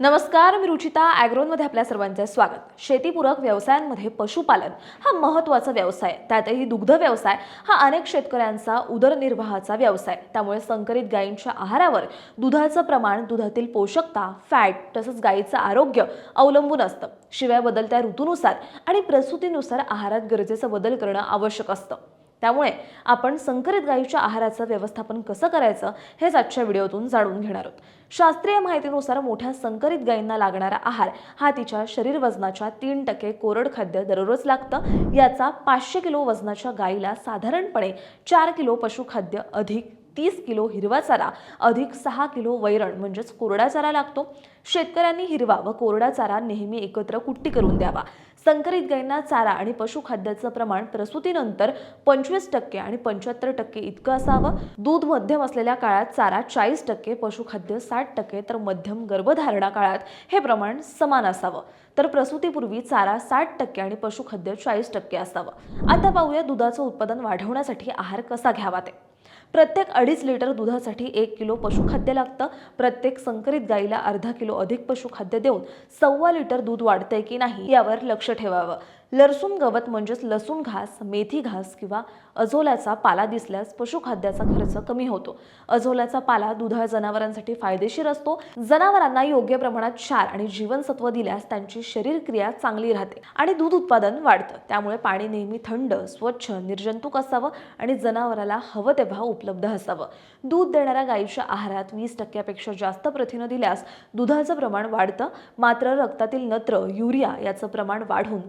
नमस्कार मी रुचिता ॲग्रोनमध्ये आपल्या सर्वांचे स्वागत. शेतीपूरक व्यवसायांमध्ये पशुपालन हा महत्त्वाचा व्यवसाय. त्यातही दुग्ध व्यवसाय हा अनेक शेतकऱ्यांचा उदरनिर्वाहाचा व्यवसाय. त्यामुळे संकरित गायींच्या आहारावर दुधाचं प्रमाण दुधातील पोषकता फॅट तसंच गायीचं आरोग्य अवलंबून असतं. शिवाय बदलत्या ऋतूनुसार आणि प्रसूतीनुसार आहारात गरजेचं बदल करणं आवश्यक असतं. त्यामुळे आपण संकरित गायीच्या आहाराचं व्यवस्थापन कसं करायचं हेच आजच्या व्हिडिओतून जाणून घेणार आहोत. शास्त्रीय माहितीनुसार मोठ्या संकरित गायींना लागणारा आहार हा तिच्या शरीर वजनाच्या तीन टक्के कोरड खाद्य दररोज लागतं. याचा पाचशे किलो वजनाच्या गायीला साधारणपणे चार किलो पशुखाद्य अधिक तीस किलो हिरवा चारा अधिक सहा किलो वैरण म्हणजेच कोरडा चारा लागतो. शेतकऱ्यांनी हिरवा व कोरडा चारा नेहमी एकत्र कुट्टी करून द्यावा. संकरित गायींना चारा आणि पशुखाद्याचं प्रमाण प्रसूतीनंतर पंचवीस टक्के आणि पंच्याहत्तर टक्के इतकं असावं. दूध मध्यम असलेल्या काळात चारा चाळीस टक्के पशुखाद्य साठ टक्के तर मध्यम गर्भधारणा काळात हे प्रमाण समान असावं. तर प्रसूतीपूर्वी चारा साठ टक्के आणि पशुखाद्य चाळीस टक्के असावं. आता पाहूया दुधाचं उत्पादन वाढवण्यासाठी आहार कसा घ्यावा ते. प्रत्येक अडीच लिटर दुधासाठी एक किलो पशुखाद्य लागतं. प्रत्येक संकरित गाईला अर्धा किलो अधिक पशुखाद्य देऊन सव्वा लिटर दूध वाढतंय की नाही यावर लक्ष ठेवावं. लसूण गवत म्हणजेच लसूण घास मेथी घास किंवा अझोल्याचा पाला दिसल्यास पशुखाद्याचा खर्च कमी होतो. अझोल्याचा पाला दुधाळ जनावरांसाठी फायदेशीर असतो. जनावरांना योग्य प्रमाणात क्षार आणि जीवनसत्व दिल्यास त्यांची शरीर क्रिया चांगली राहते आणि दूध उत्पादन वाढतं. त्यामुळे पाणी नेहमी थंड स्वच्छ निर्जंतुक असावं आणि जनावराला हवं तेव्हा उपलब्ध असावं. दूध देणाऱ्या गायीच्या आहारात वीस टक्क्यापेक्षा जास्त प्रथिनं दिल्यास दुधाचं प्रमाण वाढतं. मात्र रक्तातील नत्र युरिया याचं प्रमाण वाढून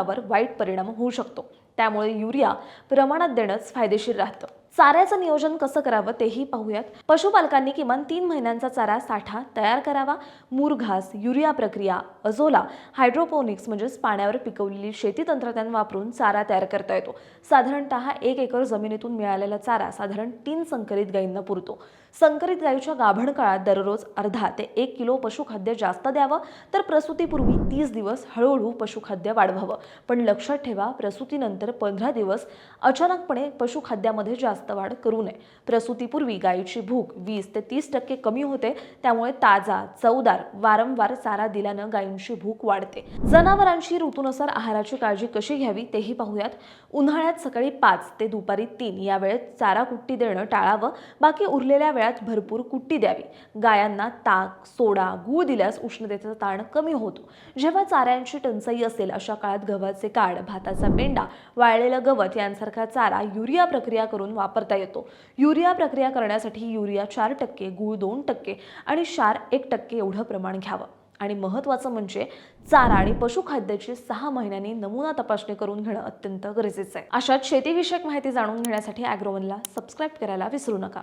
उत्पादनावर वाईट परिणाम होऊ शकतो. त्यामुळे युरिया प्रमाणात देणंच फायदेशीर राहतं. चाऱ्याचं नियोजन कसं करावं तेही पाहूयात. पशुपालकांनी किमान तीन महिन्यांचा चारा साठा तयार करावा. मुरघास युरिया प्रक्रिया अजोला हायड्रोपोनिक्स म्हणजेच पाण्यावर पिकवलेली शेती तंत्रज्ञान वापरून चारा तयार करता येतो. साधारणतः एक एकर जमिनीतून मिळालेला चारा साधारण तीन संकरित गायींना पुरतो. संकरित गायीच्या गाभण काळात दररोज अर्धा ते एक किलो पशुखाद्य जास्त द्यावं. तर प्रसूतीपूर्वी तीस दिवस हळूहळू पशुखाद्य वाढवावं. पण लक्षात ठेवा प्रसूतीनंतर पंधरा दिवस अचानकपणे पशुखाद्यामध्ये जास्त वाढ करू नये. प्रसूतीपूर्वी गायीची भूक वीस ते तीस टक्के कमी होते त्यामुळे ताजा चवदार वारंवार चारा दिल्यानं गायींची भूक वाढते. जनावरांची ऋतूनुसार आहाराची काळजी कशी घ्यावी तेही पाहूयात. उन्हाळ्यात सकाळी पाच ते दुपारी तीन या वेळेत चारा कुट्टी देणं टाळावं. बाकी उरलेल्या वेळात भरपूर कुट्टी द्यावी. गायांना ताक सोडा गूळ दिल्यास उष्णतेचा ताण कमी होतो. जेव्हा चाऱ्यांची टंचाई असेल अशा काळात गव्हाचे काढ भाताचा पेंडा वाळलेलं गवत यांसारखा चारा युरिया प्रक्रिया करून वापरता येतो. युरिया प्रक्रिया करण्यासाठी युरिया चार टक्के गूळ दोन टक्के आणि क्षार एक टक्के एवढं प्रमाण घ्यावं. आणि महत्त्वाचं म्हणजे चारा आणि पशुखाद्याची सहा महिन्यांनी नमुना तपासणी करून घेणं अत्यंत गरजेचं आहे. अशात शेतीविषयक माहिती जाणून घेण्यासाठी ॲग्रोवनला सबस्क्राईब करायला विसरू नका.